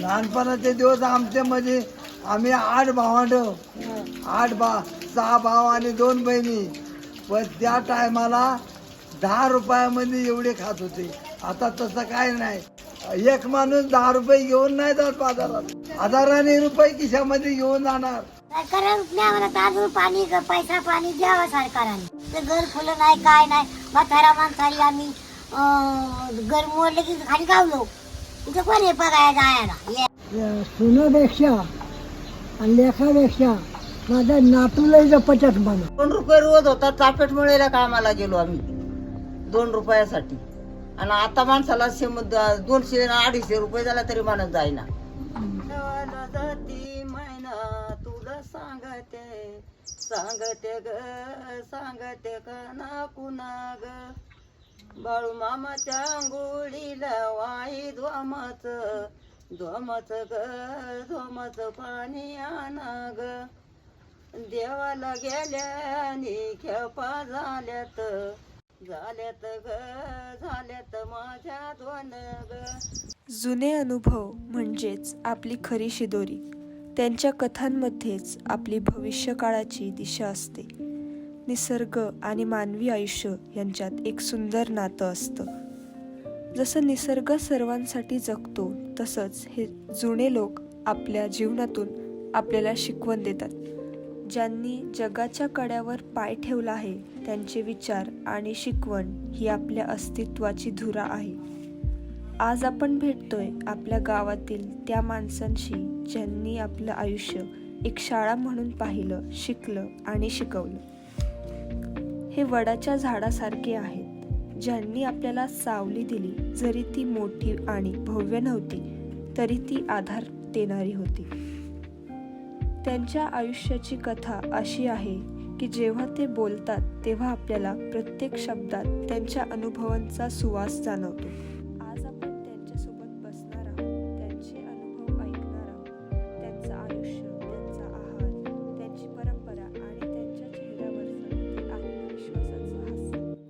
लहानपणाचे दिवस आमचे म्हणजे आम्ही आठ भावंड. आठ बा सहा भाव आणि दोन बहिणी. पण त्या टायमाला दहा रुपयामध्ये एवढे खात होते. आता तसं काय नाही. एक माणूस दहा रुपये घेऊन नाही जात बाजारात. हजाराने रुपये खिशामध्ये घेऊन जाणार. सरकारनं तांदूळ पाणी पैसा पाणी द्यावं सरकारने. ते घर फुलं नाही काय नाही. म्हातारा माणसाली आम्ही घर मोडले की खाली गावलो. तिथे कोण आहे बघायला जायला? ये. सुनापेक्षा आणि लेखापेक्षा माझ्या नातूला जपचत बना दोन रुपये रोज होता चापेट मुळेला कामाला गेलो आम्ही. दोन रुपयासाठी. आणि आता माणसाला शेम दोनशे आणि अडीचशे रुपये झाला तरी माणूस जाईना. जाती मैना तुला सांगते सांगते ग सांगते का ना कुणा ग. बाळू मामाच्या अंघोळीला वाई धोमाच धोमाच ग धोमाच पाणी आणा ग. देवाला गेल्याने खेपा झाल्यात झाल्यात ग झाल्यात माझ्या ध्वन ग. जुने अनुभव म्हणजेच आपली खरी शिदोरी. त्यांच्या कथांमध्येच आपली भविष्यकाळाची दिशा असते. निसर्ग आणि मानवी आयुष्य यांच्यात एक सुंदर नातं असतं. जसं निसर्ग सर्वांसाठी जगतो तसंच हे जुने लोक आपल्या जीवनातून आपल्याला शिकवण देतात. ज्यांनी जगाच्या कड्यावर पाय ठेवला आहे त्यांचे विचार आणि शिकवण ही आपल्या अस्तित्वाची धुरा आहे. आज आपण भेटतोय आपल्या गावातील त्या माणसांशी ज्यांनी आपलं आयुष्य एक शाळा म्हणून पाहिलं शिकलं आणि शिकवलं. हे वडाच्या झाडासारखे आहेत. ज्यांनी आपल्याला सावली दिली जरी ती मोठी आणि भव्य नव्हती तरी ती आधार देणारी होती. त्यांच्या आयुष्याची कथा अशी आहे की जेव्हा ते बोलतात तेव्हा आपल्याला प्रत्येक शब्दात त्यांच्या अनुभवांचा सुवास जाणवतो.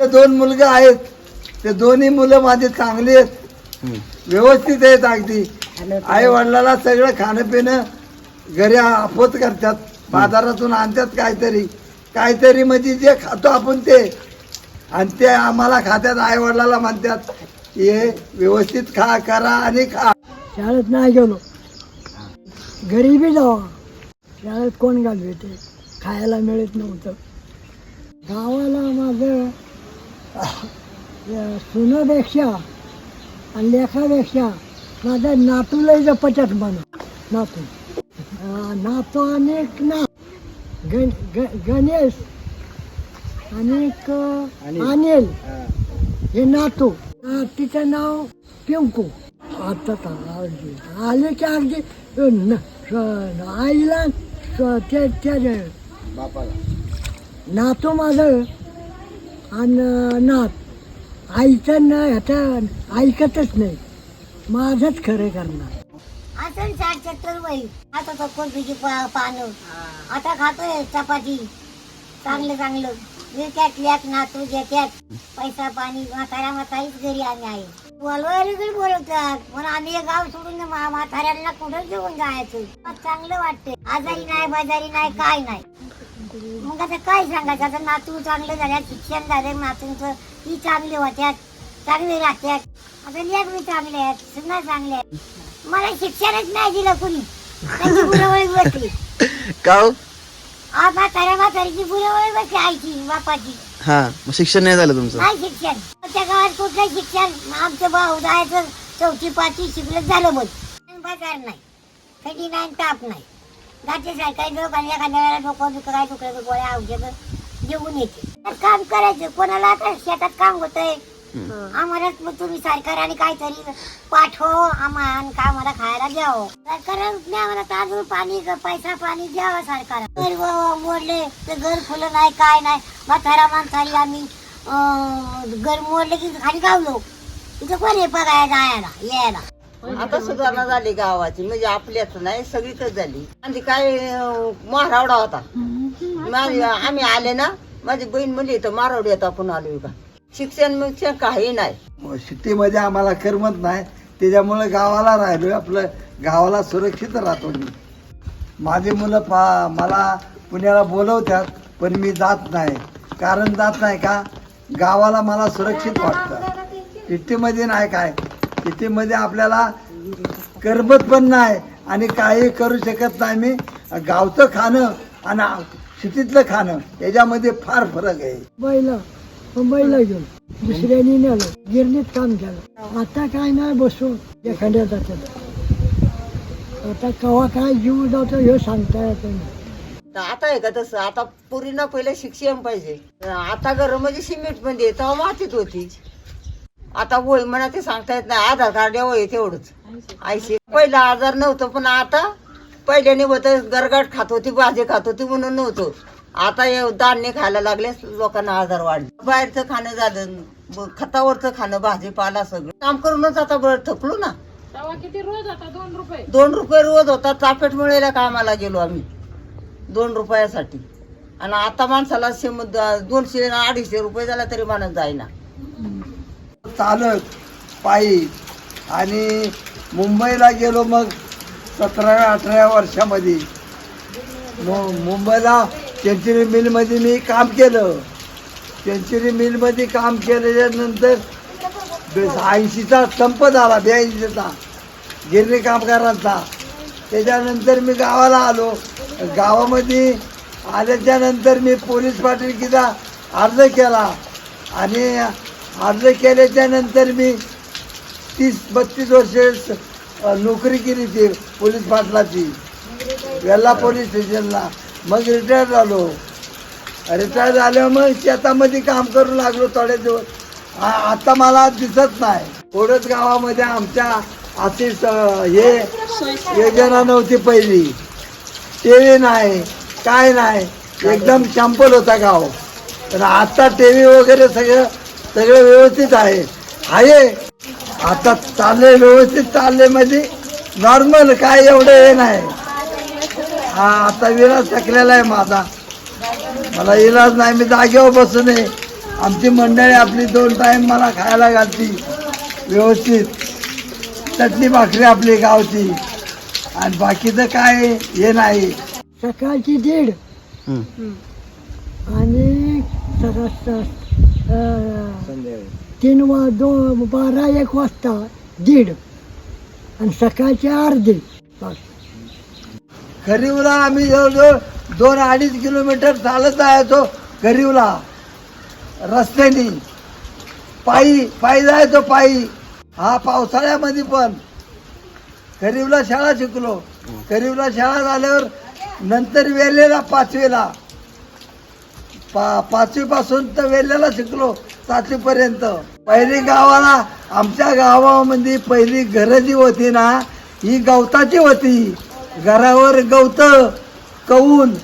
दोन मुलगे आहेत. ते दोन्ही मुलं माझी चांगली आहेत. व्यवस्थित आहेत अगदी. आई वडिलाला सगळं खाणं पिणं घरी आपोत करतात. बाजारातून आणतात काहीतरी. काहीतरी म्हणजे जे खातो आपण ते. आणि ते आम्हाला खात्यात आई वडिलाला म्हणतात हे व्यवस्थित खा करा आणि खा. शाळेत नाही गेलो. गरीबी जावा. शाळेत कोण घालवे खायला मिळत नव्हतं. गावाला माझं सुनापेक्षा आणि लेखापेक्षा माझ्या नातूला जपचत बना नातू. नातू अनेक ना. गण गणेश अनेक अनिल. हे. नातू. तिचं नाव पिंकू. आता अगदी आले की अगदी आईला त्या नातू माझं आणि नात आईचं न ऐकतच नाही. माझंच खरं करणार. असं साठ सत्तर वय आता तो कोणतीची पानं. आता खातोय चपाती. चांगलं चांगलं. देत्यात लेक नातू देत्यात पैसा पाणी म्हाताऱ्या म्हातारीच घरी आम्ही आहे. बोलवायला बोलवतात. म्हणून आम्ही हे गाव सोडून म्हाताऱ्यांना कुठं घेऊन जायचं? चांगलं वाटतंय. आजारी नाही बाजारी नाही काय नाही. मग आता काय सांगायचं? आता नातू चांगलं झाल्या शिक्षण झालं नातूंचं ती चांगली होत्यात चांगली राहत्यात. आता लेख मी चांगले आहेत सुद्धा चांगले आहेत. मला शिक्षणच नाही दिलं कुणी. त्यांची बसली. का हो? आज म्हाताऱ्या म्हातारीची बुरवळी बसली आईची बापाची. हा मग शिक्षण नाही झालं तुमचं? नाही शिक्षण. त्या गावात कुठलं शिक्षण आमचं भाऊ जायचं चौथी पाचवी शिकलं झालं बोल बाजार नाही. थंडी नाही ताप नाही. लोक आणि एखाद्या वेळेला डोकं बिकं काय दुखलं गोळ्या औषध घेऊन येते. तर काम करायचं कोणाला आता शेतात काम होतंय? आम्हाला मग तुम्ही सरकारने काहीतरी पाठव आम्हाला का आम्हाला खायला द्यावं सरकार नाही आम्हाला तांदूळ पाणी ग- पैसा पाणी द्यावं सरकार. मोडले ते घर फुलं नाही काय नाही. म्हातारा माणसाली आम्ही अं, घर मोडले की खाली गावलो. तिथे कोण आहे बघायला जायला यायला? आता सुधारणा झाली गावाची म्हणजे आपल्याच नाही सगळीकडे झाली. आणि काय अं, मारावडा होता. आम्ही आले ना माझी बहीण म्हणली तर मारवडी होता आपण आलो का? शिक्षण मिक्षण काही नाही. सिटीमध्ये आम्हाला करमत नाही. त्याच्यामुळे गावाला राहिलो आपलं गावाला सुरक्षित राहतो मी. माझी मुलं पा मला पुण्याला बोलवतात पण मी जात नाही. कारण जात नाही का? गावाला मला सुरक्षित वाटतं. इट्टीमध्ये नाही काय. सिटीमध्ये आपल्याला करमत पण नाही आणि काही करू शकत नाही मी. गावचं खाणं आणि सिटीतलं खाणं याच्यामध्ये फार फरक आहे. मुंबईला मुंबईला गेलो दुसऱ्यानी नेलं गिरणीत काम केलं. आता काय नाही बसून एखाद्या जातात आता कवा काय जीव जातो हे सांगता येत नाही. आता आहे का तसं? आता पुरीना पहिले शिक्षण पाहिजे. आता घरं म्हणजे सिमेंटमध्ये तेव्हा मातीत होती. आता वय म्हणा ते सांगता येत नाही. आधार कार्ड वय तेवढंच. आयशी पहिला आजार नव्हतं पण आता पहिल्याने होतं गरगाट खात होती भाजी खात होती म्हणून नव्हतं. आता हे धान्य खायला लागले लोकांना आजार वाढले. बाहेरचं खाणं झालं खतावरचं खाणं भाजीपाला सगळं. काम करूनच आता बरं थकलो ना. दोन रुपये. रोज होता. चापेट मुळेला कामाला गेलो आम्ही. दोन रुपयासाठी. आणि आता माणसाला दोनशे अडीचशे रुपये झाला तरी माणूस जाईना. चालत पायी. आणि मुंबईला गेलो मग सतराव्या अठराव्या वर्षामध्ये. मु- मुंबईला सेंचुरी मिलमध्ये मी काम केलं. सेंचुरी मिलमध्ये काम केल्यानंतर ऐंशीचा संप झाला ब्याऐंशीचा. गिरणी कामगारांचा. त्याच्यानंतर मी गावाला आलो. गावामध्ये आल्याच्यानंतर मी पोलीस पाटीलकीचा अर्ज केला. आणि अर्ज केल्याच्यानंतर मी तीस बत्तीस वर्षे नोकरी केली ती पोलीस पाटलाची. वेल्ला पोलीस स्टेशनला. मग रिटायर झालो. रिटायर झाल्यावर मग शेतामध्ये काम करू लागलो थोडे दिवस आता मला दिसत नाही. ओढत गावामध्ये आमच्या अशी स- हे योजना नव्हती पहिली. टीव्ही नाही काय नाही. एकदम चंपल होता गाव. तर आता टी व्ही वगैरे सगळं सगळं व्यवस्थित आहे. आहे. आता चाललंय व्यवस्थित चाललंय म्हणजे नॉर्मल काय एवढं हे नाही. हा आता विलास थकलेला आहे माझा. मला इलाज नाही मी जागेवर बसू नये आमची मंडळी आपली दोन टाईम मला खायला घालती. व्यवस्थित. चटणी भाकरी आपली गावची. आणि बाकीचं काय हे नाही. सकाळची दीड. आणि तीन वा दोन बारा एक वाजता दीड. आणि सकाळची अर्धी. बस. गरीवला आम्ही जवळजवळ दोन अडीच किलोमीटर चालत जायचो गरीवला रस्त्याने. पायी पायी जायचो पायी. हा पावसाळ्यामध्ये पण. गरीवला शाळा शिकलो. गरीवला शाळा झाल्यावर नंतर वेलेला पाचवीला. पा पाचवीपासून तर वेल्ल्याला शिकलो सातवीपर्यंत. पहिली गावाला आमच्या गावामध्ये पहिली घरं जी होती ना ही गवताची होती. घरावर गवत कवून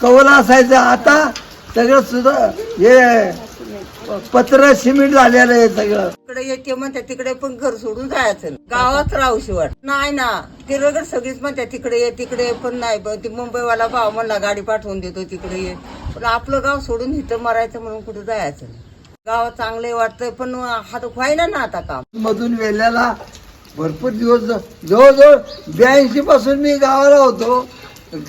कौल असायचं. आता सगळं सुद्धा हे पत्र सिमेंट झालेलं आहे सगळं. तिकडे येते म्हणते तिकडे पण घर सोडून जायचं. गावात राहू शिवाय. नाही ना तिरगड सगळीच म्हणते तिकडे ये तिकडे पण नाही. पण ती मुंबईवाला भाव म्हणला गाडी पाठवून देतो तिकडे ये. आपलं गाव सोडून इथं मरायचं म्हणून कुठं जायचं नाही. चांगले वाटतंय पण हात व्हायला ना आता काम. मधून वेल्याला भरपूर दिवस जवळजवळ ब्याऐंशी पासून मी गावाला होतो.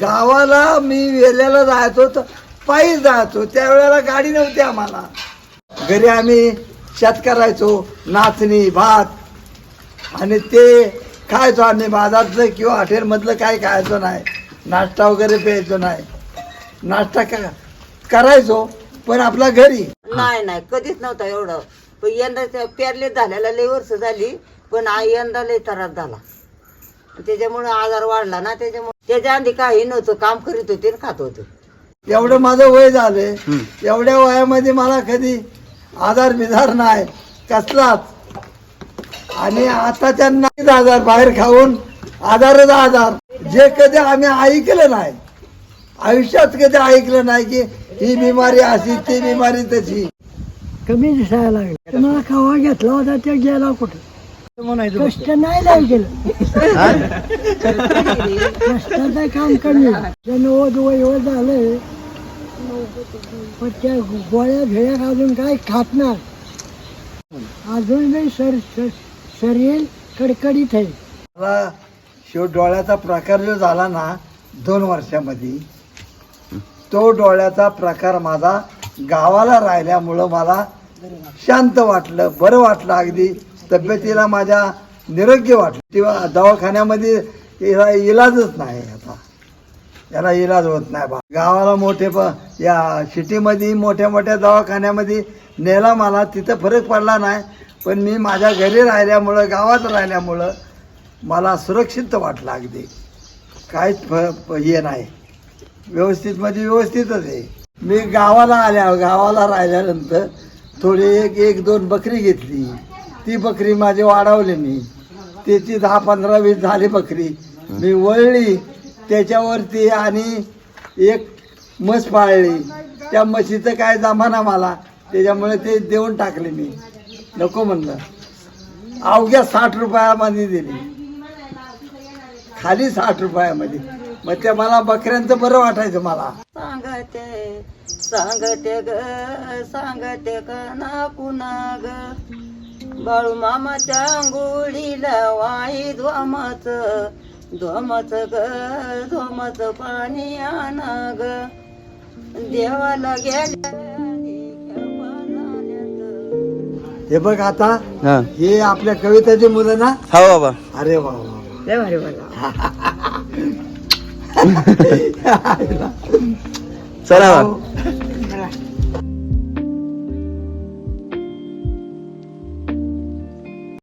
गावाला मी वेल्याला जायचो तर पायी जायचो. त्यावेळेला गाडी नव्हती आम्हाला. घरी आम्ही शेत करायचो नाचणी भात. आणि ते खायचो आम्ही. बाजारचं किंवा हॉटेलमधलं काय खायचो नाही. नाश्ता वगैरे प्यायचो नाही. नाश्ता का करायचो पण आपल्या घरी. नाही नाही कधीच नव्हता एवढं. पण यंदा पेरले झाल्याला लई वर्ष झाली पण यंदा लई त्रास झाला. त्याच्यामुळे आजार वाढला ना त्याच्यामुळे त्याच्या आधी काही नव्हतं काम करीत होते खात होते. एवढं माझं वय झालंय एवढ्या वयामध्ये मला कधी आधार बिधार नाही कसलाच. आणि आता त्यांना आजार बाहेर खाऊन आधारच आजार. जे कधी आम्ही ऐकलं नाही आयुष्यात कधी ऐकलं नाही की ही बिमारी अशी ती बिमारी तशी. कमी दिसायला लागले. तुम्हाला खावा घेतला होता ते गेला कुठं? कष्ट नाही लय गेलं कष्टाचं काम कमी त्यानं ओध वय झालंय पण त्या गोळ्या भेळ्या अजून काय खात नाही. अजून बी सर सर- शरीर कडकडीत आहे. मला शेव डोळ्याचा प्रकार जो झाला ना दोन वर्षामध्ये तो डोळ्याचा प्रकार माझा गावाला राहिल्यामुळं मला शांत वाटलं बरं वाटलं अगदी तब्येतीला माझ्या निरोग्य वाटलं. किंवा दवाखान्यामध्ये याला इलाजच नाही आता. याला इलाज होत नाही बा. गावाला मोठे प या सिटीमध्ये मोठ्या मोठ्या दवाखान्यामध्ये नेला मला तिथं फरक पडला नाही. पण मी माझ्या घरी राहिल्यामुळं गावात राहिल्यामुळं मला सुरक्षित वाटलं अगदी. काहीच फ- हे नाही. व्यवस्थित म्हणजे व्यवस्थितच आहे. मी गावाला आल्या गावाला राहिल्यानंतर थोडी एक एक दोन बकरी घेतली. ती बकरी माझी वाढवली मी. त्याची दहा पंधरा वीस झाली बकरी. मी वळली. त्याच्यावरती आणि एक म्हस पाळली. त्या म्हशीचं काय जमाना मला. त्याच्यामुळे ते देऊन टाकले मी. नको म्हणलं. अवघ्या साठ रुपयामध्ये दिली. खाली साठ रुपयामध्ये. मग ते मला बकऱ्यांचं बरं वाटायचं मला. सांगते सांगते ग सांगते कना कुणा ग बाळू मामाच्या अंघोळीला वाई धोमाच धोमाच ग धोमाच पाणी आणा ग देवाला गेल्या हे बघ आता हा. हे आपल्या कविताची मुलं ना? हा बाबा. अरे वा वा लय भारी बोला Salam.